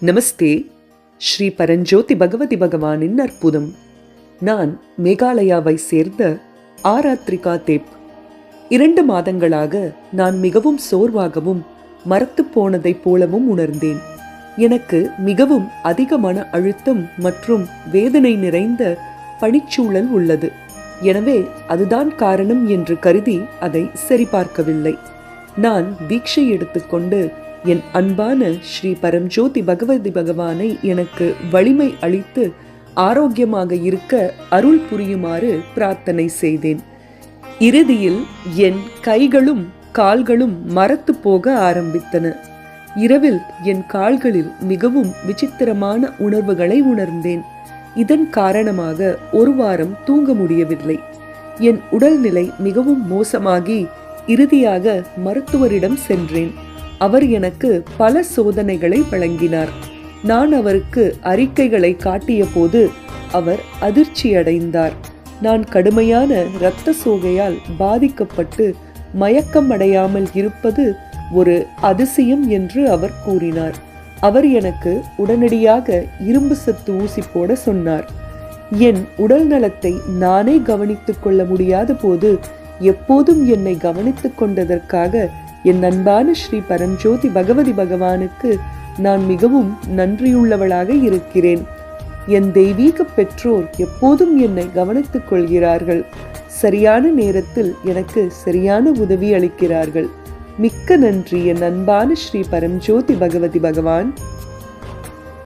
நமஸ்தே. ஸ்ரீ பரஞ்சோதி பகவதி பகவானின் அற்புதம். நான் மேகாலயாவை சேர்ந்த ஆராத்ரிகா தேப். இரண்டு மாதங்களாக நான் மிகவும் சோர்வாகவும் மரத்து போனதைப் போலவும் உணர்ந்தேன். எனக்கு மிகவும் அதிக மன அழுத்தம் மற்றும் வேதனை நிறைந்த பணிச்சூழல் உள்ளது. எனவே அதுதான் காரணம் என்று கருதி அதை சரிபார்க்கவில்லை. நான் தீட்சை எடுத்துக்கொண்டு என் அன்பான ஸ்ரீ பரம்ஜோதி பகவதி பகவானை எனக்கு வலிமை அளித்து ஆரோக்கியமாக இருக்க அருள் புரியுமாறு பிரார்த்தனை செய்தேன். இறுதியில் என் கைகளும் கால்களும் மரத்து போக ஆரம்பித்தன. இரவில் என் கால்களில் மிகவும் விசித்திரமான உணர்வுகளை உணர்ந்தேன். இதன் காரணமாக ஒரு வாரம் தூங்க முடியவில்லை. என் உடல்நிலை மிகவும் மோசமாகி இறுதியாக மருத்துவரிடம் சென்றேன். அவர் எனக்கு பல சோதனைகளை வழங்கினார். நான் அவருக்கு அறிக்கைகளை காட்டிய போது அவர் அதிர்ச்சியடைந்தார். நான் கடுமையான இரத்த சோகையால் பாதிக்கப்பட்டு மயக்கம் அடையாமல் இருப்பது ஒரு அதிசயம் என்று அவர் கூறினார். அவர் எனக்கு உடனடியாக இரும்பு சத்து ஊசி போட சொன்னார். என் உடல் நலத்தை நானே கவனித்துக் கொள்ள முடியாத போது எப்போதும் என்னை கவனித்துக் கொண்டதற்காக என் அன்பான ஸ்ரீ பரஞ்சோதி பகவதி பகவானுக்கு நான் மிகவும் நன்றியுள்ளவளாக இருக்கிறேன். என் தெய்வீக பெற்றோர் எப்போதும் என்னை கவனித்துக் கொள்கிறார்கள். சரியான நேரத்தில் எனக்கு சரியான உதவி அளிக்கிறார்கள். மிக்க நன்றி என் அன்பான ஸ்ரீ பரஞ்சோதி பகவதி பகவான்.